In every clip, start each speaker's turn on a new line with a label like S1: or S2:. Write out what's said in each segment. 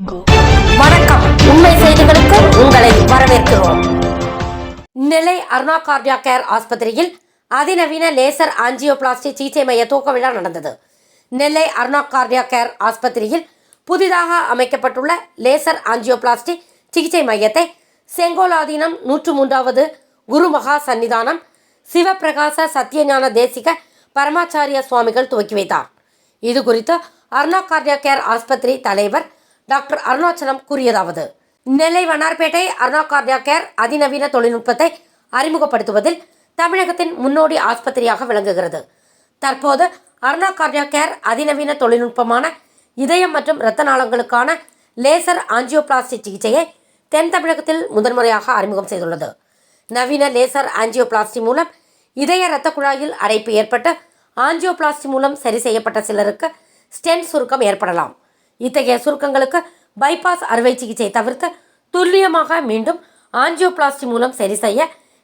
S1: வணக்கம். உண்மை செய்திகளுக்கு உங்களை வரவேற்கிறோம். நெல்லை அருணா கார்டியா கேர் ஆஸ்பத்திரியில் அதிநவீன லேசர் ஆஞ்சியோபிளாஸ்டி சிகிச்சை மைய தூக்க விழா நடந்தது. நெல்லை அருணா கார்டியா கேர் ஆஸ்பத்திரியில் புதிதாக அமைக்கப்பட்டுள்ள லேசர் ஆஞ்சியோபிளாஸ்டி சிகிச்சை மையத்தை செங்கோலாதீனம் நூற்று மூன்றாவது குருமகா சன்னிதானம் சிவபிரகாச சத்யஞான தேசிக பரமாச்சாரிய சுவாமிகள் துவக்கி வைத்தார். இது குறித்து அருணா கார்டியா கேர் ஆஸ்பத்திரி தலைவர் டாக்டர் அருணாச்சலம் கூறியதாவது நெல்லை வண்ணார்பேட்டை அருணா கார்டியா கேர் அதிநவீன தொழில்நுட்பத்தை அறிமுகப்படுத்துவதில் தமிழகத்தின் முன்னோடி ஆஸ்பத்திரியாக விளங்குகிறது. தற்போது அருணா கார்டியா கேர் அதிநவீன தொழில்நுட்பமான இதயம் மற்றும் இரத்த நாளங்களுக்கான லேசர் ஆஞ்சியோபிளாஸ்டி சிகிச்சையை தென் தமிழகத்தில் முதன்முறையாக அறிமுகம் செய்துள்ளது. நவீன லேசர் ஆஞ்சியோபிளாஸ்டி மூலம் இதய இரத்த குழாயில் அடைப்பு ஏற்பட்டு ஆஞ்சியோபிளாஸ்டி மூலம் சரி செய்யப்பட்ட சிலருக்கு ஸ்டென்ட் சுருக்கம் ஏற்படலாம். இத்தகைய சுருக்கங்களுக்கு பைபாஸ் அறுவை சிகிச்சை தவிர்த்து துல்லியமாக மீண்டும் ஆஞ்சியோபிளாஸ்டி மூலம் சரி செய்ய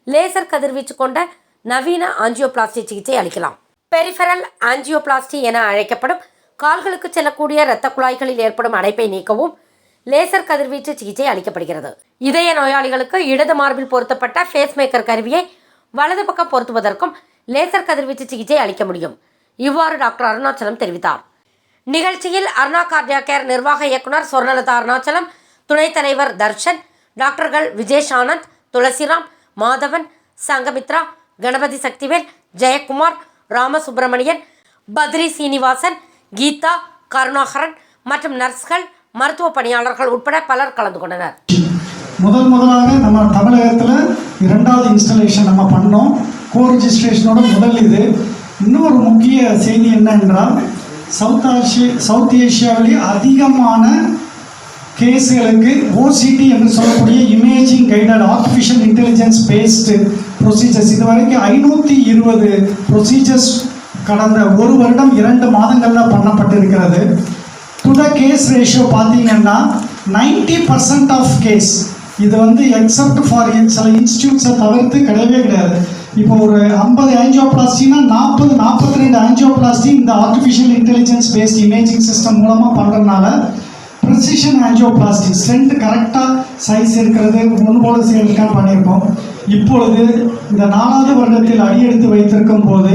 S1: லேசர் கதிர்வீச்சு கொண்ட நவீன ஆஞ்சியோபிளாஸ்டி சிகிச்சை அளிக்கலாம். பெரிஃபெரல் ஆஞ்சியோபிளாஸ்டி என அழைக்கப்படும் கால்களுக்கு செல்லக்கூடிய இரத்த குழாய்களில் ஏற்படும் அடைப்பை நீக்கவும் லேசர் கதிர்வீச்சு சிகிச்சை அளிக்கப்படுகிறது. இதய நோயாளிகளுக்கு இடது மார்பில் பொருத்தப்பட்ட ஃபேஸ் மேக்கர் கருவியை வலது பக்கம் பொருத்துவதற்கும் லேசர் கதிர்வீச்சு சிகிச்சை அளிக்க முடியும். இவ்வாறு டாக்டர் அருணாச்சலம் தெரிவித்தார். நிகழ்ச்சியில் அருணா கார்டியா கேர் நிர்வாக இயக்குனர் சொர்ணலதா அருணாச்சலம் துணைத் தலைவர் தர்ஷன் டாக்டர்கள் விஜேஷ் ஆனந்த் துளசிராம் மாதவன் சங்கமித்ரா கணபதி சக்திவேல் ஜெயக்குமார் ராமசுப்பிரமணியன் பத்ரி சீனிவாசன் கீதா கருணாகரன் மற்றும் நர்ஸ்கள் மருத்துவ பணியாளர்கள் உட்பட பலர் கலந்து கொண்டனர்.
S2: முதல் முதலாக நம்ம தமிழகத்தில் இரண்டாவது இன்ஸ்டலேஷன் நம்ம பண்ணோம். கோ ரிஜிஸ்ட்ரேஷனோட முதல் இது. இன்னொரு முக்கிய செய்தி என்னென்றால் சவுத் ஆசிய சவுத் ஏஷியாவிலே அதிகமான கேஸுகளுக்கு ஓசிடி என்று சொல்லக்கூடிய imaging guided artificial intelligence based procedures இது வரைக்கும் ஐநூற்றி இருபது ப்ரொசீஜர்ஸ் கடந்த ஒரு வருடம் இரண்டு மாதங்களில் பண்ணப்பட்டிருக்கிறது. டு த கேஸ் ரேஷியோ பார்த்தீங்கன்னா நைன்டி பர்சன்ட் ஆஃப் கேஸ் இது வந்து எக்ஸப்ட் ஃபார் சில இன்ஸ்டியூட்ஸை தவிர்த்து கிடையவே கிடையாது. இப்போ ஒரு ஐம்பது ஆஞ்சியோபிளாஸ்டினா நாற்பது நாற்பத்தி ரெண்டு ஆஞ்சியோபிளாஸ்டி இந்த artificial intelligence based imaging system மூலமாக பண்ணுறதுனால ப்ரிசிஷன் ஆஞ்சியோபிளாஸ்டி ஸ்ட்ரென்த் கரெக்டாக சைஸ் இருக்கிறது. ஒன்று போல செய்யறதுக்காக பண்ணியிருக்கோம். இப்பொழுது இந்த நாலாவது வருடத்தில் அடியெடுத்து வைத்திருக்கும் போது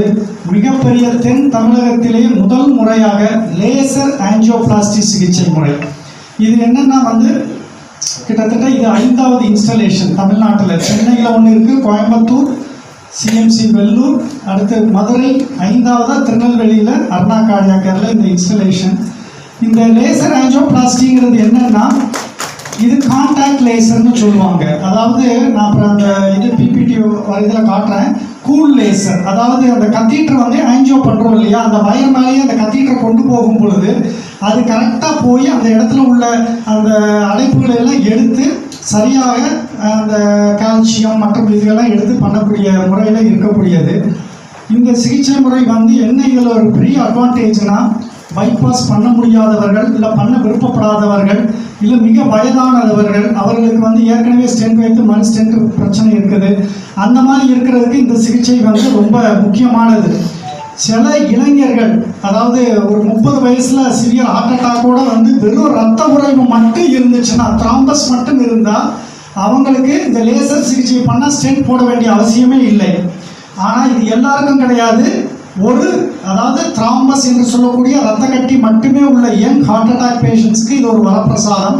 S2: மிகப்பெரிய தென் தமிழகத்திலே முதல் முறையாக லேசர் ஆஞ்சியோபிளாஸ்டி சிகிச்சை முறை. இது என்னென்னா வந்து கிட்டத்தட்ட இது ஐந்தாவது இன்ஸ்டலேஷன் தமிழ்நாட்டில். சென்னையில் ஒன்று இருக்குது கோயம்புத்தூர் சிஎம்சி வெல்லூர் அடுத்து மதுரை ஐந்தாவதாக திருநெல்வேலியில் அருணா கார்டியா கேரில் இந்த இன்ஸ்டலேஷன் இந்த லேசர் ஆஞ்சோபிளாஸ்டிங்கிறது என்னன்னா இது கான்டாக்ட் லேசர்னு சொல்லுவாங்க. அதாவது நான் அப்புறம் அந்த இது பிபிடி இதில் காட்டுறேன். கூல் லேசர் அதாவது அந்த கத்தீட்டர் வந்து ஆஞ்சோ பண்ணுறோம் இல்லையா? அந்த வயர் மேலேயே அந்த கத்தீட்டரை கொண்டு போகும் பொழுது அது கரெக்டாக போய் அந்த இடத்துல உள்ள அந்த அடைப்புகளை எல்லாம் எடுத்து சரியாக அந்த கால்சியம் மற்றும் இதுகெல்லாம் எடுத்து பண்ணக்கூடிய முறையில் இருக்கக்கூடியது. இந்த சிகிச்சை முறை வந்து என்ன இதில் ஒரு பெரிய அட்வான்டேஜ்னா பைபாஸ் பண்ண முடியாதவர்கள் இல்லை பண்ண விருப்பப்படாதவர்கள் இல்லை மிக வயதானவர்கள் அவர்களுக்கு வந்து ஏற்கனவே ஸ்டென்ட் வைத்து மண் ஸ்டென்ட் பிரச்சனை இருக்குது. அந்த மாதிரி இருக்கிறதுக்கு இந்த சிகிச்சை வந்து ரொம்ப முக்கியமானது. சில இளைஞர்கள் அதாவது ஒரு முப்பது வயசுல சிவியர் ஹார்ட் அட்டாக்கோட வந்து வெறும் ரத்த உறைவு மட்டும் இருந்துச்சுன்னா த்ராம்பஸ் மட்டும் இருந்தால் அவங்களுக்கு இந்த லேசர் சிகிச்சை பண்ணால் ஸ்டென்ட் போட வேண்டிய அவசியமே இல்லை. ஆனால் இது எல்லாருக்கும் கிடையாது. ஒரு அதாவது த்ராம்பஸ் என்று சொல்லக்கூடிய ரத்த கட்டி மட்டுமே உள்ள யங் ஹார்ட் அட்டாக் பேஷண்ட்ஸ்க்கு இது ஒரு வரப்பிரசாதம்.